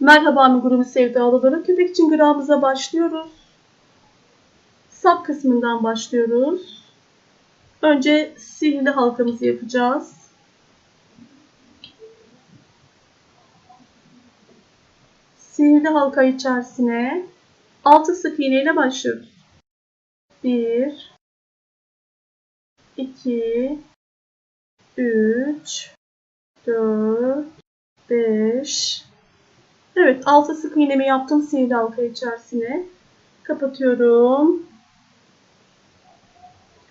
Merhaba amigurumi sevdalıları. Köpek çıngırağımıza başlıyoruz. Sap kısmından başlıyoruz. Önce sihirli halkamızı yapacağız. Sihirli halka içerisine 6 sık iğne ile başlıyoruz. 1 2 3 4 5 Evet 6 sık iğnemi yaptım sihirli halka içerisine. Kapatıyorum.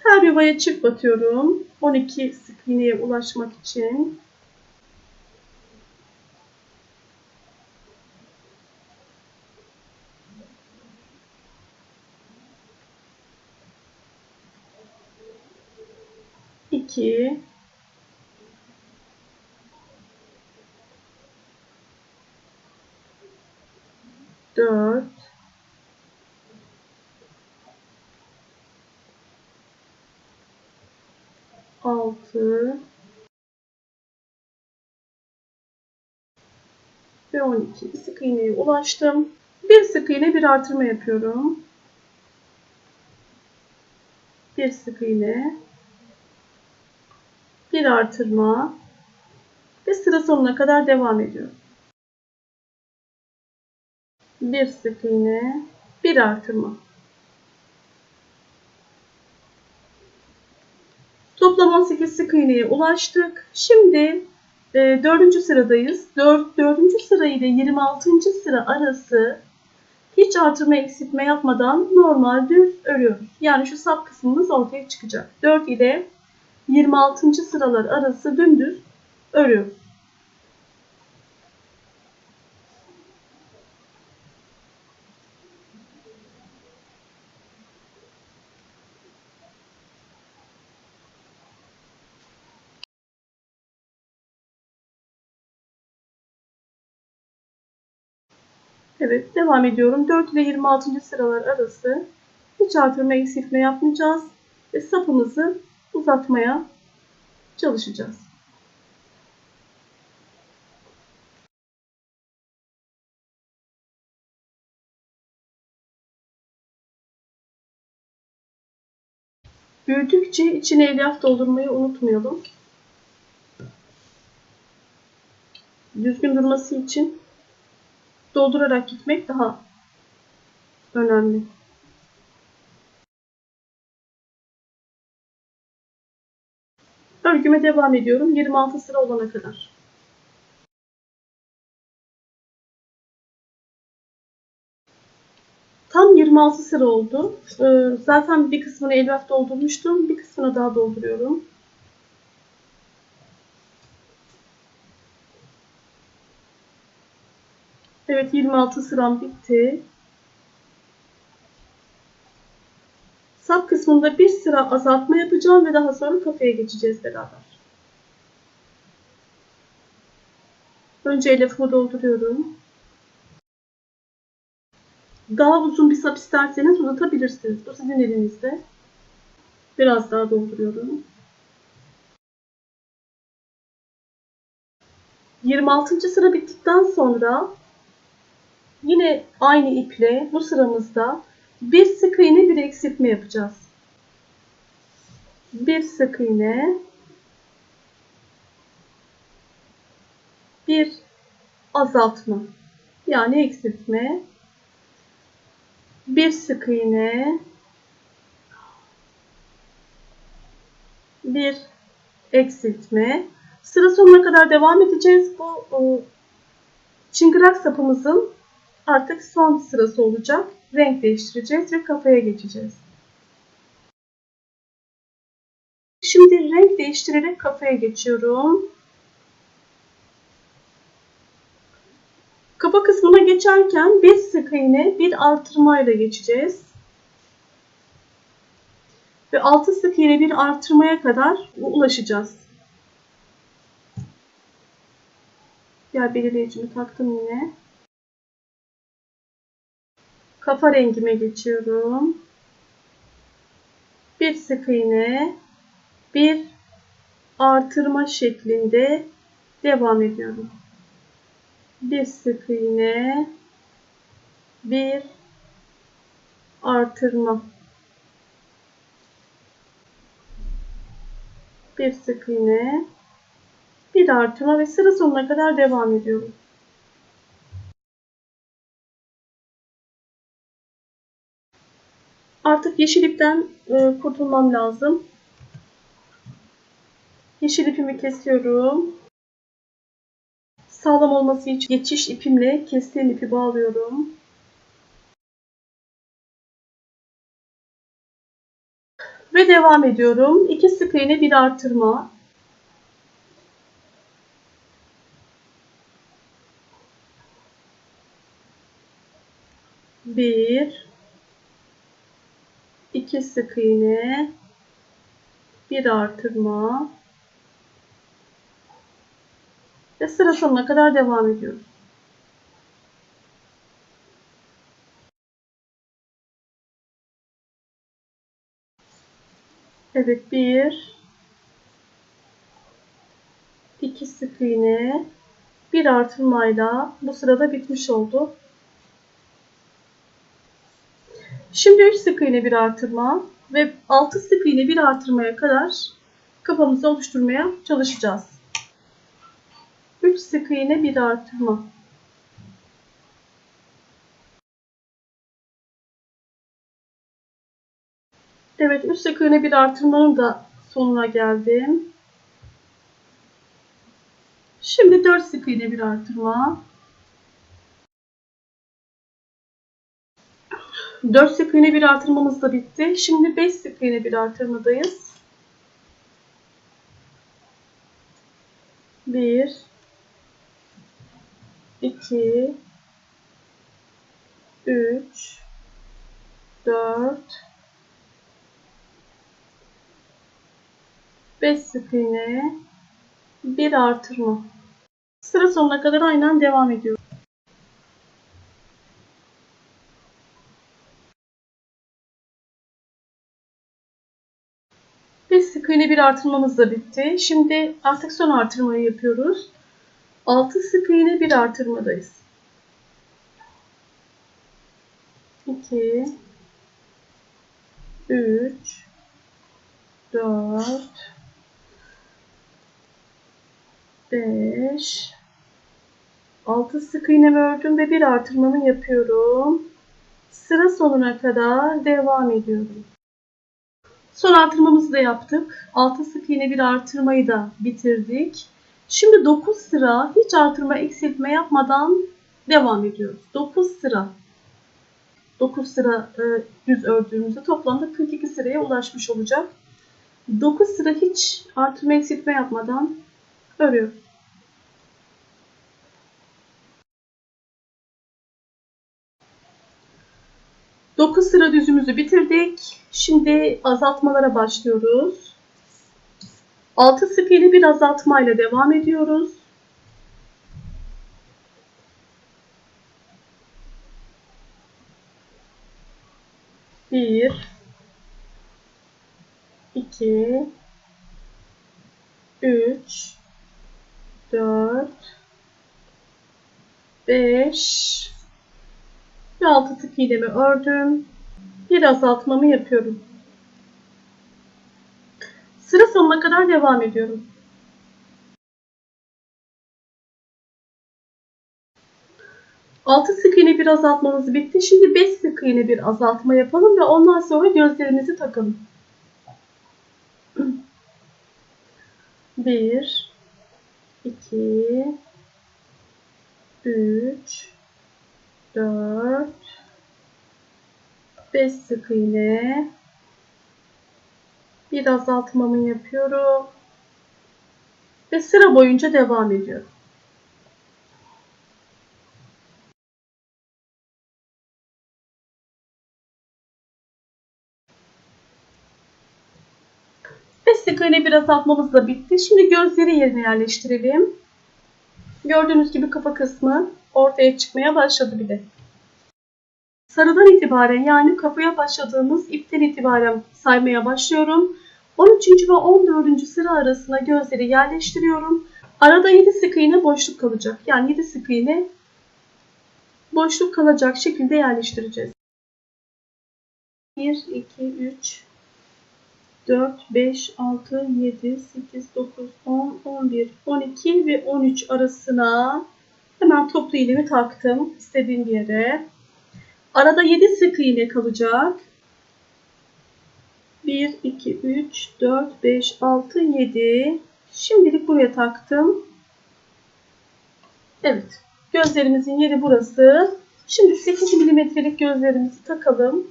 Her yuvaya çift batıyorum. 12 sık iğneye ulaşmak için. İki, dört, altı ve on iki. Sık iğneye ulaştım. Bir sık iğne bir artırma yapıyorum. Bir sık iğne, bir artırma ve sıra sonuna kadar devam ediyorum. Bir sık iğne, bir artırma. Toplam 18 sık iğneye ulaştık. Şimdi e, 4. sıradayız. 4. 4. sıra ile 26. sıra arası hiç artırma eksiltme yapmadan normal düz örüyoruz. Yani şu sap kısmımız ortaya çıkacak. 4 ile 26. sıralar arası dümdüz örüyoruz. Evet devam ediyorum. 4 ile 26. sıralar arası hiç artırma eksiltme yapmayacağız ve sapımızı uzatmaya çalışacağız. Büyüdükçe içine elyaf doldurmayı unutmayalım. Düzgün durması için doldurarak gitmek daha önemli. Örgüme devam ediyorum 26 sıra olana kadar. Tam 26 sıra oldu. Ee, Zaten bir kısmını elyaf doldurmuştum. Bir kısmını daha dolduruyorum. Evet 26 sıram bitti. Sap kısmında bir sıra azaltma yapacağım ve daha sonra kafaya geçeceğiz beraber. Önce elyafımı dolduruyorum. Daha uzun bir sap isterseniz uzatabilirsiniz. Bu sizin elinizde. Biraz daha dolduruyorum. 26. sıra bittikten sonra yine aynı iple bu sıramızda bir sık iğne bir eksiltme yapacağız. Bir sık iğne bir azaltma yani eksiltme bir sık iğne bir eksiltme sıra sonuna kadar devam edeceğiz. Bu o, çıngırak sapımızın artık son sırası olacak. Renk değiştireceğiz ve kafaya geçeceğiz. Şimdi renk değiştirerek kafaya geçiyorum. Kafa kısmına geçerken bir sık iğne bir artırmayla geçeceğiz. Ve 6 sık iğne bir artırmaya kadar ulaşacağız. Diğer belirleyicimi taktım yine. Kafa rengime geçiyorum. Bir sık iğne, bir artırma şeklinde devam ediyorum. bir sık iğne, bir artırma. Bir sık iğne, bir artırma ve sıra sonuna kadar devam ediyorum. Artık yeşil ipten e, kurtulmam lazım. Yeşil ipimi kesiyorum. Sağlam olması için geçiş ipimle kestiğim ipi bağlıyorum. Ve devam ediyorum. 2 sık bir artırma. Bir, iki sık iğne, bir artırma ve sıra sonuna kadar devam ediyoruz. Evet bir iki sık iğne bir artırmayla bu sırada bitmiş oldu. Şimdi 3 sık iğne bir artırma ve 6 sık iğne bir artırmaya kadar kafamızı oluşturmaya çalışacağız. 3 sık iğne bir artırma. Evet 3 sık iğne bir artırmanın da sonuna geldim. Şimdi 4 sık iğne bir artırma. 4 sık iğne bir artırmamız da bitti. Şimdi 5 sık iğne bir artırmadayız. 1 2 3 4 5 sık iğne, bir artırma. Sıra sonuna kadar aynen devam ediyor. İğne bir artırmamız da bitti. Şimdi artık son artırmayı yapıyoruz. 6 sık iğne bir artırmadayız. 2 3 4 5 6 sık iğnemi ördüm ve bir artırmamı yapıyorum. Sıra sonuna kadar devam ediyorum. Son artırmamızı da yaptık. 6 sık iğne bir artırmayı da bitirdik. Şimdi 9 sıra hiç artırma eksiltme yapmadan devam ediyoruz. 9 sıra. 9 sıra e, düz ördüğümüzde toplamda 42 sıraya ulaşmış olacak. 9 sıra hiç artırma eksiltme yapmadan örüyoruz. Dokuz sıra düzümüzü bitirdik. Şimdi azaltmalara başlıyoruz. 6 sık iğne bir azaltmayla devam ediyoruz. Bir, iki, üç, dört, beş altı sık iğnemi ördüm. Bir azaltmamı yapıyorum. Sıra sonuna kadar devam ediyorum. Altı sık iğne bir azaltmamız bitti. Şimdi 5 sık iğne bir azaltma yapalım ve ondan sonra gözlerimizi takalım. 1 2 3 4 5 sık iğne bir azaltmamı yapıyorum ve sıra boyunca devam ediyorum. Ve sık iğne bir azaltmamız da bitti. Şimdi gözleri yerine yerleştirelim. Gördüğünüz gibi kafa kısmı ortaya çıkmaya başladı bile. Sarıdan itibaren yani kafaya başladığımız ipten itibaren saymaya başlıyorum. 13. ve 14. sıra arasına gözleri yerleştiriyorum. Arada 7 sık iğne boşluk kalacak. Yani 7 sık iğne boşluk kalacak şekilde yerleştireceğiz. 1, 2, 3, 4, 5, 6, 7, 8, 9, 10, 11, 12 ve 13 arasına hemen toplu iğnemi taktım istediğim yere. Arada 7 sık iğne kalacak. 1, 2, 3, 4, 5, 6, 7. Şimdilik buraya taktım. Evet. Gözlerimizin yeri burası. Şimdi 8 milimetrelik gözlerimizi takalım.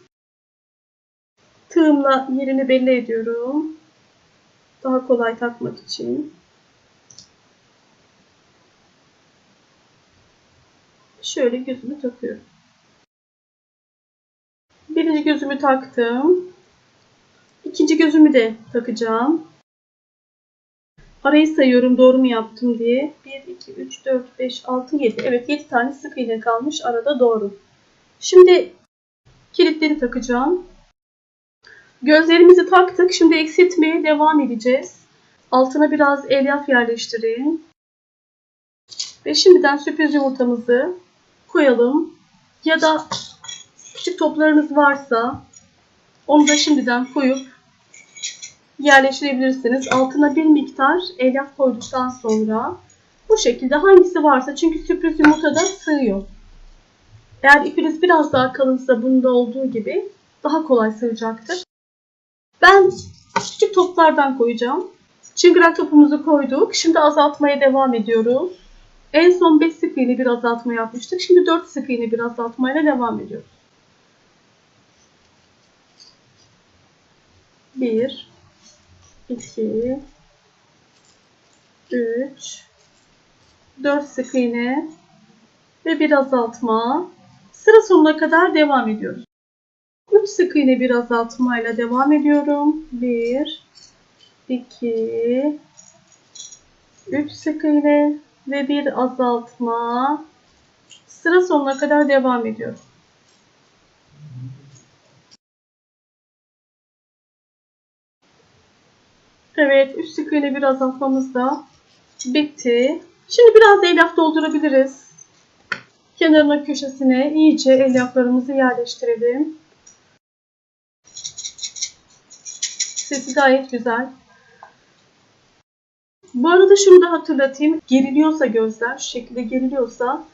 Tığımla yerini belli ediyorum. Daha kolay takmak için. Şöyle gözümü takıyorum. Birinci gözümü taktım. İkinci gözümü de takacağım. Arayı sayıyorum doğru mu yaptım diye. 1, 2, 3, 4, 5, 6, 7. Evet 7 tane sık iğne kalmış. Arada doğru. Şimdi kilitleri takacağım. Gözlerimizi taktık. Şimdi eksiltmeye devam edeceğiz. Altına biraz elyaf yerleştireyim. Ve şimdiden sürpriz yumurtamızı koyalım. Ya da küçük toplarınız varsa onu da şimdiden koyup yerleştirebilirsiniz. Altına bir miktar elyaf koyduktan sonra bu şekilde hangisi varsa çünkü sürpriz yumurta da sığıyor. Eğer ipiniz biraz daha kalınsa bunda olduğu gibi daha kolay sığacaktır. Ben küçük toplardan koyacağım. Çıngırak topumuzu koyduk. Şimdi azaltmaya devam ediyoruz. En son 5 sık iğne bir azaltma yapmıştık. Şimdi 4 sık iğne bir azaltmayla devam ediyoruz. 1 2 3 4 sık iğne ve bir azaltma. Sıra sonuna kadar devam ediyoruz. 3 sık iğne bir azaltmayla devam ediyorum. 1 2 3 sık iğne ve bir azaltma. Sıra sonuna kadar devam ediyorum. Evet, 3 sık iğne bir azaltmamız da bitti. Şimdi biraz elyaf doldurabiliriz. Kenarına köşesine iyice elyaflarımızı yerleştirelim. Sesi gayet güzel. Bu arada şunu da hatırlatayım. Geriliyorsa gözler, şu şekilde geriliyorsa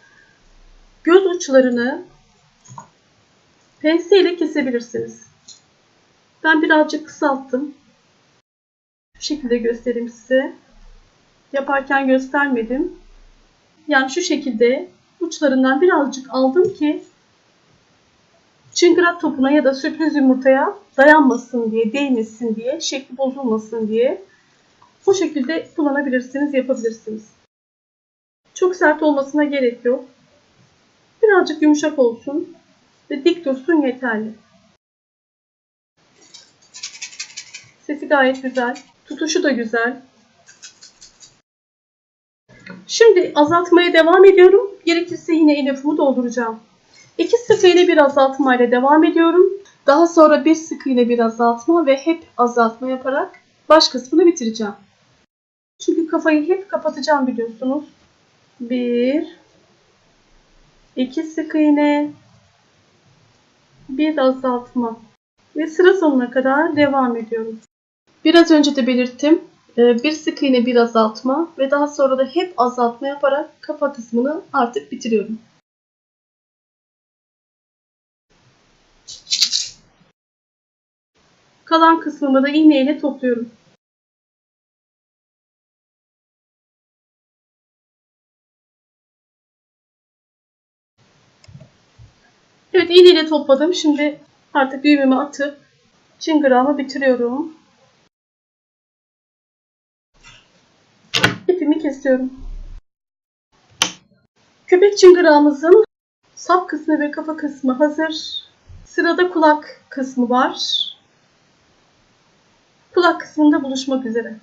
göz uçlarını penseyle kesebilirsiniz. Ben birazcık kısalttım. Şu şekilde göstereyim size. Yaparken göstermedim. Yani şu şekilde uçlarından birazcık aldım ki çıngırak topuna ya da sürpriz yumurtaya dayanmasın diye, değmesin diye, şekli bozulmasın diye bu şekilde kullanabilirsiniz, yapabilirsiniz. Çok sert olmasına gerek yok. Birazcık yumuşak olsun ve dik dursun yeterli. Sesi gayet güzel. Tutuşu da güzel. Şimdi azaltmaya devam ediyorum. Gerekirse yine elyafımı dolduracağım. İki sık iğne bir azaltma ile devam ediyorum. Daha sonra bir sık iğne bir azaltma ve hep azaltma yaparak baş kısmını bitireceğim. Çünkü kafayı hep kapatacağım biliyorsunuz. Bir, iki sık iğne, bir azaltma ve sıra sonuna kadar devam ediyorum. Biraz önce de belirttim. Ee, Bir sık iğne bir azaltma ve daha sonra da hep azaltma yaparak kafa kısmını artık bitiriyorum. Kalan kısmımı da iğneyle topluyorum. Evet iğneyle topladım. Şimdi artık düğümümü atıp çıngırağımı bitiriyorum. İpimi kesiyorum. Köpek çıngırağımızın sap kısmı ve kafa kısmı hazır. Sırada kulak kısmı var. Kulak kısmında buluşmak üzere.